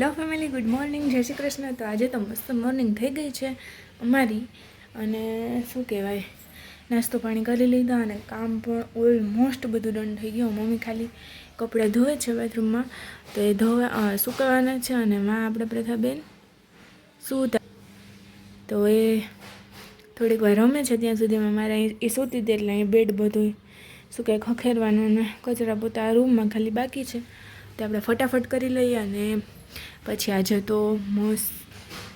Hello family, good morning. જય શ્રી કૃષ્ણ. તો આજે તો મસ્ત મોર્નિંગ થઈ ગઈ છે અમારી. અને શું કહેવાય? નાસ્તો પાણી કરી લીધા અને કામ પણ ઓલમોસ્ટ બધું ડન થઈ ગયું. મમ્મી ખાલી કપડાં ધોવે છે બાથરૂમમાં તો એ ધોવા સુકવવાના છે અને માં, આપણે પ્રથાબેન સૂતા તો? એ થોડીક વાર રમે છે ત્યાં સુધીમાં મારે એ સૂતી હતી એટલે અહીં બેડ બધું શું કહે ખખેરવાનું અને કચરા પોતા રૂમમાં ખાલી બાકી છે. તો આપણે ફટાફટ કરી લઈએ અને પછી આજે તો મસ્ત,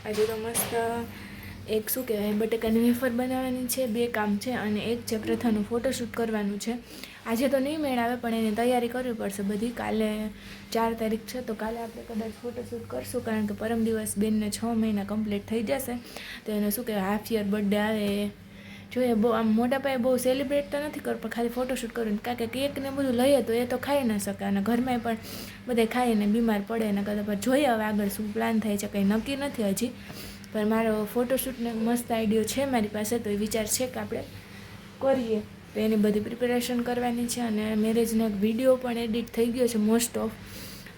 આજે તો મસ્ત, એક શું કહેવાય, બટેકાની વેફર બનાવવાની છે, બે કામ છે અને એક છે પ્રથાનું ફોટોશૂટ કરવાનું છે. આજે તો નહીં મેળ આવે, પણ એની તૈયારી કરવી પડશે બધી. કાલે ચાર તારીખ છે, તો કાલે આપણે કદાચ ફોટોશૂટ કરશું, કારણ કે પરમ દિવસ બેનને છ મહિના કમ્પ્લીટ થઈ જશે. તો એને શું કહેવાય હાફ યર બર્થડે આવે જોઈએ, બહુ આમ મોટા પાયે બહુ સેલિબ્રેટ તો નથી કરવું, પણ ખાલી ફોટોશૂટ કરવું કારણ કે કેક ને બધું લઈએ તો એ તો ખાઈ ન શકે અને ઘરમાં પણ બધે ખાઈને બીમાર પડે એના કરતાં પણ જોઈએ હવે આગળ શું પ્લાન થાય છે, કંઈ નક્કી નથી હજી. પણ મારો ફોટોશૂટને મસ્ત આઈડિયો છે મારી પાસે, તો એ વિચાર છે કે આપણે કરીએ. તો એની બધી પ્રિપેરેશન કરવાની છે અને મેરેજનો એક વીડિયો પણ એડિટ થઈ ગયો છે મોસ્ટ ઓફ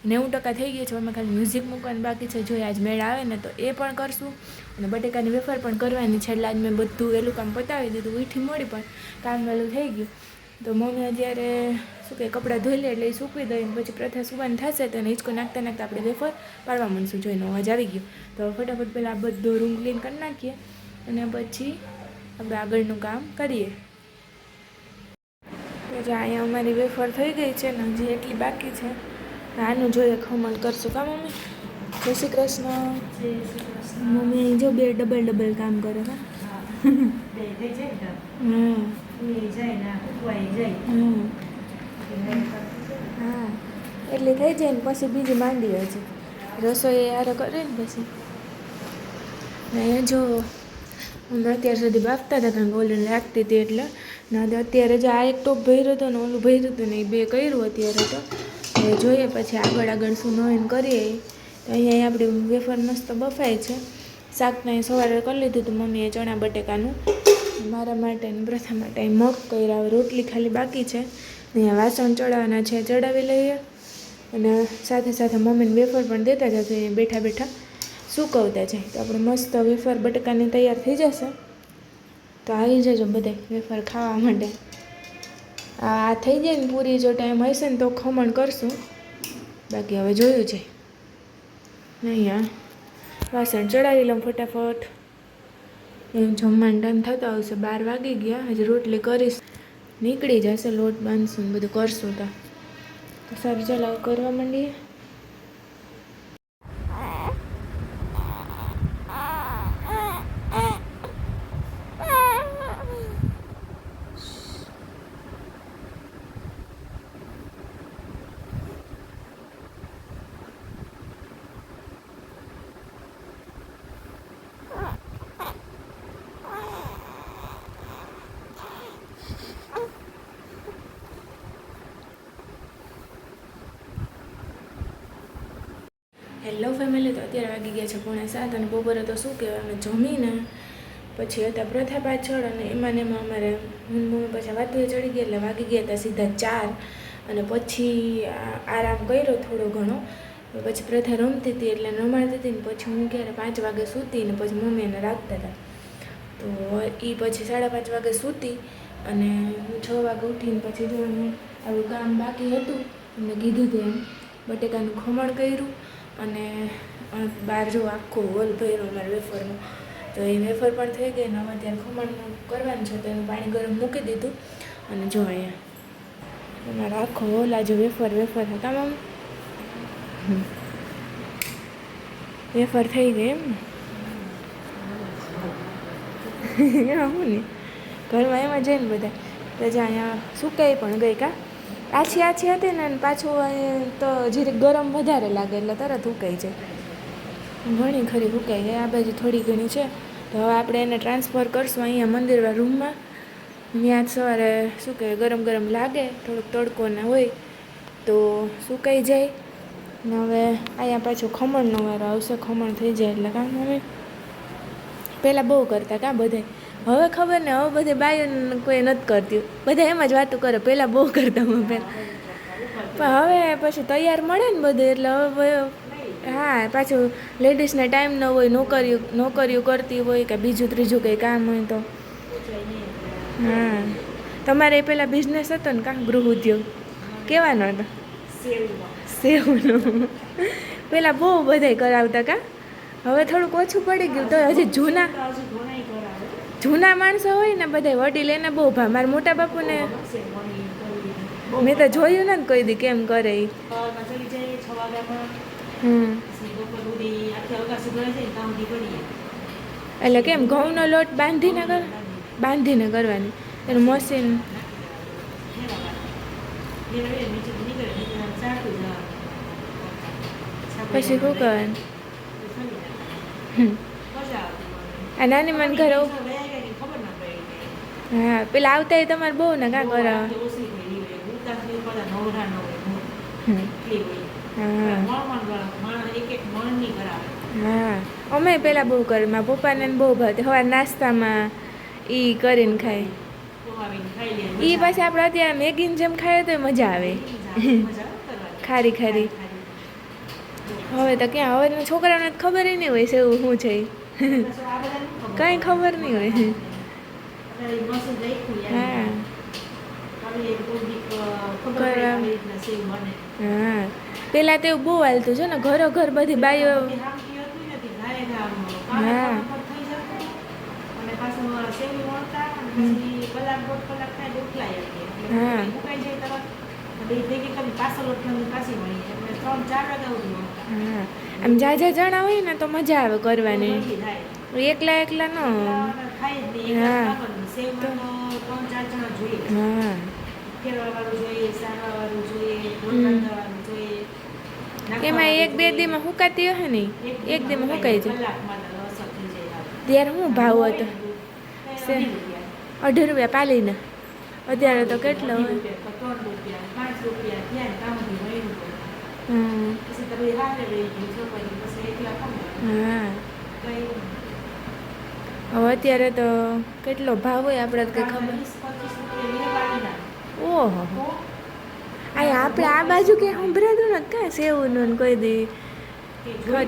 નેવું ટકા થઈ ગયો છે, એમાં ખાલી મ્યુઝિક મૂકવાનું બાકી છે. જો આજ મેળ આવે ને તો એ પણ કરશું. અને બટેકાની વેફર પણ કરવાની છે. એટલે આજ મેં બધું વહેલું કામ પતાવી દીધું ઉઠી મળી પણ કામ વહેલું થઈ ગયું. તો મમ્મી અત્યારે શું કે કપડાં ધોઈ લે એટલે એ સૂકવી દઈએ પછી પ્રથા સુવાની થશે તો હિંચકો નાખતા નાખતા આપણે વેફર પાડવા માંડશું. જોઈને અવાજ આવી ગયો. તો ફટાફટ પહેલાં આ બધો રૂમ ક્લીન કરી નાખીએ અને પછી આપણે આગળનું કામ કરીએ. પછી અહીંયા અમારી વેફર થઈ ગઈ છે ને હજી એટલી બાકી છે. આનું જોઈએ ખમણ કરશું. કા મમ્મી? જય શ્રી કૃષ્ણ. મમ્મી અહીં જો બે ડબલ ડબલ કામ કરે હા. હા. એટલે થઈ જાય ને, પછી બીજી માંડી હજી રસોઈ આરો કરે ને પછી. ને જો, અમે અત્યાર સુધી બાફતા હતા, કારણ કે ઓલી લાગતી હતી એટલે. ના અત્યારે જો આ એક ટોપ ભર્યો હતો ને, ઓલું ભર્યું હતું ને, એ બે કર્યું અત્યારે તો. જોઈએ પછી આગળ આગળ શું નવીન કરીએ. તો અહીંયા આપણી વેફર મસ્ત બફાય છે. શાકને સવારે કરી લીધું હતું મમ્મીએ ચણા બટેકાનું. મારા માટે ને પ્રથા માટે મગ કર્યા, હવે રોટલી ખાલી બાકી છે. અહીંયા વાસણ ચડાવવાના છે, ચડાવી લઈએ. અને સાથે સાથે મમ્મીને વેફર પણ દેતા જશે, અહીંયા બેઠા બેઠા સૂકવતા જાય. તો આપણે મસ્ત વેફર બટેકાની તૈયાર થઈ જશે. તો આવી જજો બધે વેફર ખાવા માટે. આ થઈ જાય ને પૂરી, જો ટાઈમ હશે ને તો ખમણ કરશું. બાકી હવે જોયું છે. અહીંયા વાસણ ચડાવી લઉં ફટાફટ. જમવાનો ટાઈમ થતો આવશે, બાર વાગી ગયા. હજી રોટલી કરીશ. નીકળી જશે, લોટ બાંધશું બધું કરશું તો. તો સારું, ચાલો કરવા માંડીએ. હેલો ફેમિલી તો અત્યારે વાગી ગયા છે પોણે સાત અને બપોરે તો શું કહેવાય, અમે જમીને પછી હતા પ્રથા પાછળ અને એમાં ને એમાં અમારે મમ્મી પાછા વાતુએ ચડી ગયા એટલે વાગી ગયા હતા સીધા ચાર અને પછી આરામ કર્યો થોડો ઘણો. પછી પ્રથા રમતી હતી એટલે રમાડતી હતી ને પછી હું ક્યારે પાંચ વાગે સૂતી ને પછી મમ્મી એને રાખતા હતા. તો એ પછી સાડા પાંચ વાગે સૂતી અને હું છ વાગે ઉઠીને પછી જો આવું કામ બાકી હતું, એમને કીધું હતું એમ. બટેકાનું ખમણ કર્યું અને બહાર જો આખો હોલ ભર્યો મારા વેફરનો, તો એ વેફર પણ થઈ ગઈ ને હવે ત્યારે ખમણ કરવાનું છે, તો એનું પાણી ગરમ મૂકી દીધું અને જો અહીંયા અમારો આખો હોલ આજે વેફર વેફર હતા મામ. વેફર થઈ ગઈ એમ. ને આવું ને ઘરમાં એમાં જઈને બધા તો જે અહીંયા સુકાઈ પણ ગઈ કા. આછી આછી હતી ને પાછું તો જીરીક ગરમ વધારે લાગે એટલે તરત ઉકાઈ જાય. ઘણી ખરી ઉકાઈ જાય. આ બાજુ થોડી ઘણી છે. તો હવે આપણે એને ટ્રાન્સફર કરશું અહીંયા મંદિરના રૂમમાં. ત્યાં સવારે શું કહેવાય ગરમ ગરમ લાગે, થોડોક તડકો ને હોય તો સુકાઈ જાય. ને હવે અહીંયા પાછું ખમણનો વારો આવશે, ખમણ થઈ જાય એટલે કામ મમ્મી પહેલાં બહુ કરતા કાં બધે હવે ખબર ને, હવે બધે બાયું કોઈ નથી કરતી. બધા એમ જ વાતો કરે, પહેલાં બહુ કરતા હું પહેલાં. પણ હવે પછી તૈયાર મળે ને બધું, એટલે હવે હા, પાછું લેડીઝને ટાઈમ ન હોય, નોકરીઓ નોકરીઓ કરતી હોય, કે બીજું ત્રીજું કંઈ કામ હોય તો. હા. તમારે પેલા બિઝનેસ હતો ને કાં, ગૃહ ઉદ્યોગ? કેવાનો હતો? સેવનો. પહેલાં બહુ બધાય કરાવતા કા? હવે થોડુંક ઓછું પડી ગયું, તો હજી જૂના. જૂના માણસો હોય ને બધા વડીલ એને બહુ ભા મારા મોટા બાપુને મેં તો જોયું ને કોઈ દી કેમ કરે એટલે કેમ ઘઉંનો લોટ બાંધીને કર, બાંધીને કરવાની. એનું મશીન. પછી શું કરવાનું. આ નાની મન ઘરે હા પેલા આવતા તમારે બહુ ને કાં કરાવવા હા. અમે પેલા બહુ કરે મારા પપ્પાને બહુ ભાવતી. હવે નાસ્તામાં એ કરીને ખાય. એ પાછી આપણે અત્યારે મેગીની જેમ ખાઈએ તો મજા આવે. ખારી ખારી. હવે તો ક્યાં હવે છોકરાઓને ખબર નહીં હોય છે એવું શું છે. કાંઈ ખબર નહીં હોય. હા હા પેલા તો બહુ હાલતું છે ને ઘરો ઘર બધી બાઈઓ હા. આમ જાજા જણા હોય ને તો મજા આવે કરવાની એકલા એકલા નો. હા. એમાં એક બે દીમાં હુકાતી હશે ને? એક દીમાં હુકાઈ જાય. ત્યારે શું ભાવ હતો? અઢાર અઢી રૂપિયા પાલીને. અત્યારે તો કેટલો હોય? હા. હવે અત્યારે તો કેટલો ભાવ હોય આપણે કંઈ ખબર. ઓહો. આ આપણે આ બાજુ કે સંભળાતું ને કાં સેવનું કોઈ દી.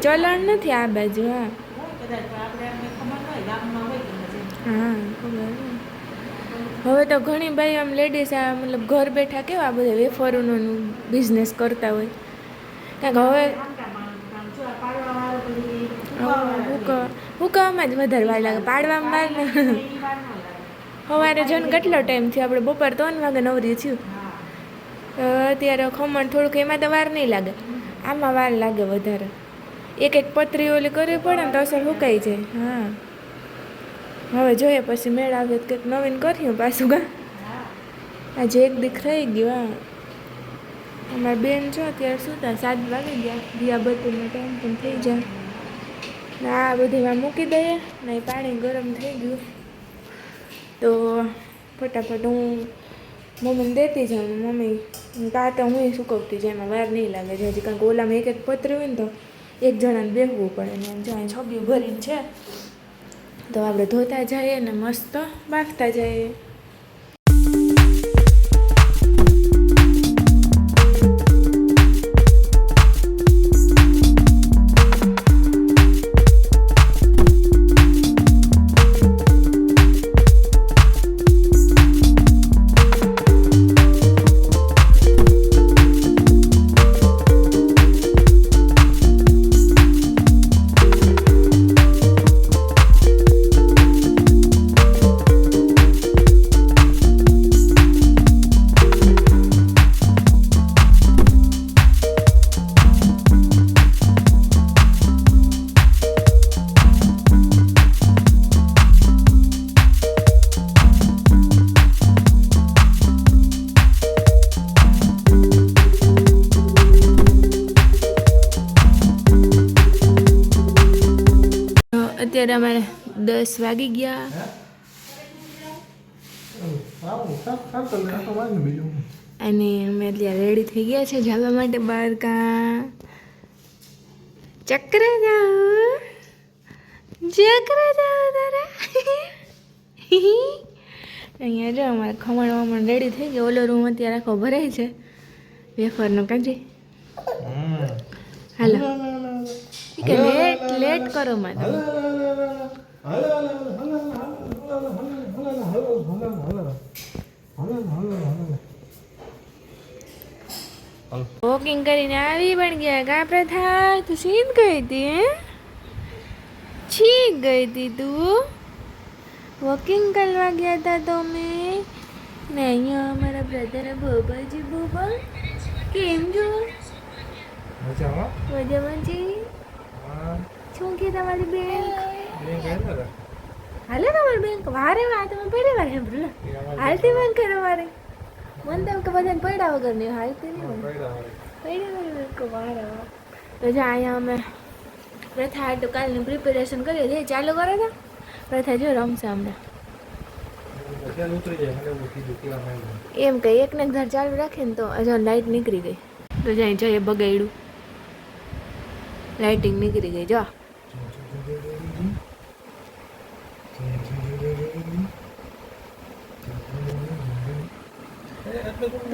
ચલણ નથી આ બાજુ હા. હા ખબર હવે તો ઘણી ભાઈ આમ લેડીઝ આ મતલબ ઘર બેઠા કેવા બધા વેફરોનો બિઝનેસ કરતા હોય. કારણ કે હવે હુકવામાં જ વધારે વાર લાગે. પાડવામાં વાર સવારે જો કેટલો ટાઈમ થયો? આપણે બપોર ત્રણ વાગે નવરી થયું. અત્યારે ખમણ થોડુંક એમાં તો વાર નહીં લાગે. આમાં વાર લાગે વધારે. એક એક પતરી ઓલી કરવી પડે ને તો અસર સુકાઈ જાય. હા. હવે જોઈએ પછી મેળ આવે તો કંઈક નવીન કર્યું પાછું ગા આજે એક દીક રહી ગયો, હા. અમારી બેન છો અત્યારે શું ત્યાં સાત વાગી ગયા. દિયા બત્તીનો ટાઈમ પણ થઈ જાય. ને આ બધીમાં મૂકી દઈએ ને પાણી ગરમ થઈ ગયું. તો ફટાફટ હું મમ્મીને દેતી જાઉં. મમ્મી કાં તો હું સુકવતી જાય એમાં વાર નહીં લાગે છે હજી કારણ કે ઓલામાં એક એક પતરી હોય ને તો એક જણાને બેહવું પડે. ને એમ છબીઓ ભરીને છે. તો આપણે ધોતા જઈએ ને મસ્ત બાફતા જઈએ. અત્યારે અમે દસ વાગી ગયા. અને અમે અત્યારે રેડી થઈ ગયા છે જવા માટે બહાર કા. ચક્ર જાઓ. ચક્ર જાઓ તારા. અહીંયા જો અમારે ખમણ વમણ રેડી થઈ ગયો. ઓલો રૂમ અત્યારે આખો ભરાય છે. વેફરનો કાઢી હાલો. કે લેટ લેટ કરો મને. વોકિંગ કરીને આવી પણ ગયા કા પ્રથા? તું સીધ ગઈ હતી હે? છીક ગઈ હતી તું. વોકિંગ કરવા ગયા હતા તમે ને અહીંયા અમારા બ્રધર બોબાજી બોબા કેમ છો? મજામાં? છે શું કે તમારી બેન? હાલે તમારી બેન? વારે વાર તમે પહેલી વાર સાંભળ્યું હાલતી બેંક કરો વારે. મને તો કે બધાને પડ્યા વગર નહીં હાલતી નહીં પડ્યા વગર. કે વારે વાર. તો જ્યાં અહીંયા અમે પ્રથા તો કાલની પ્રિપેરેશન કરીએ છીએ ચાલુ કરો તો પ્રથા જો રમશે અમને એમ કહી એક ને એક ધાર ચાલુ રાખે ને તો હજુ લાઇટ નીકળી ગઈ. તો જાય જઈએ બગાડ્યું. લાઇટિંગ નીકળી ગઈ જો. તો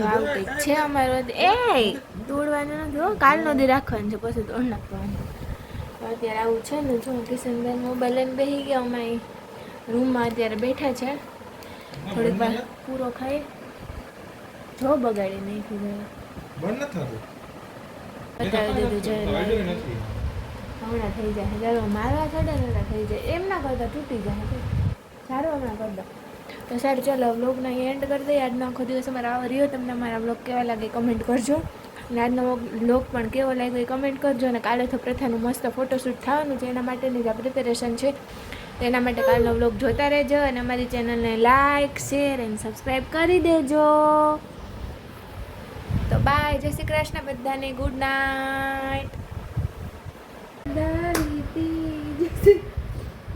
આવું કંઈક છે અમારો એ દોડવાનું નથી હો કાલનો દી રાખવાનું છે પછી દોડ નાખવાનું. અત્યારે આવું છે ને જો કિશનબેન મોબાઈલ લઈને બેસી ગયા અમે રૂમમાં અત્યારે બેઠા છે. થોડીક વાર પૂરો ખાઈ. જો બગાડી નાખી ગયો બતાવી દીધું છે. હમણાં થઈ જાય ચાલો મારવા ચડે ને થઈ જાય. એમ ના કરતા તૂટી જાય સારું હમણાં કરી તો સારું, ચાલો વ્લોગનો એન્ડ કરી દઈએ. આજનો આખો દિવસ અમારો આવો રહ્યો. તમને મારા બ્લોગ કેવા લાગે કમેન્ટ કરજો. અને આજનો બ્લોગ પણ કેવો લાગ્યો એ કમેન્ટ કરજો. અને કાલે તો પ્રથાનું મસ્ત ફોટોશૂટ થવાનું છે. એના માટેની જ પ્રિપેરેશન છે. તેના માટે કાલનો બ્લોગ જોતા રહેજો. અને અમારી ચેનલને લાઇક શેર એન્ડ સબસ્ક્રાઈબ કરી દેજો. તો બાય જય શ્રી કૃષ્ણ બધાને. ગુડ નાઇટ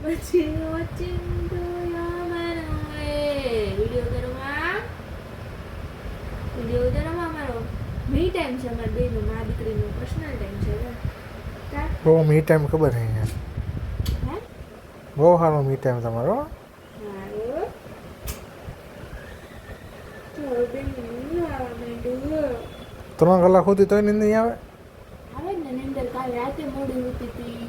પછી વોચિંગ ટુ વિડિયો કરવામાં વિડિયો ઉતારવામાં મારો મી ટાઈમ છે અમારા બેનો મા દીકરીનો પર્સનલ ટાઈમ છે બહુ મી ટાઈમ ખબર છે હે બહુ સારો મી ટાઈમ તમારો ત્રણ કલાક સુધી તો નીંદ નહીં આવે કાલે રાતે મોડી ઉઠી હતી.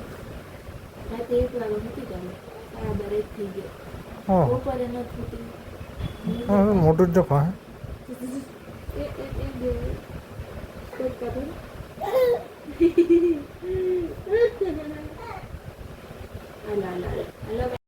રાતે એક વાગે મૂકી ગયો બરાબર એક થઈ ગયો. બપોરે નથી ઉઠી મોટું જ જો હા? અલા અલા અલા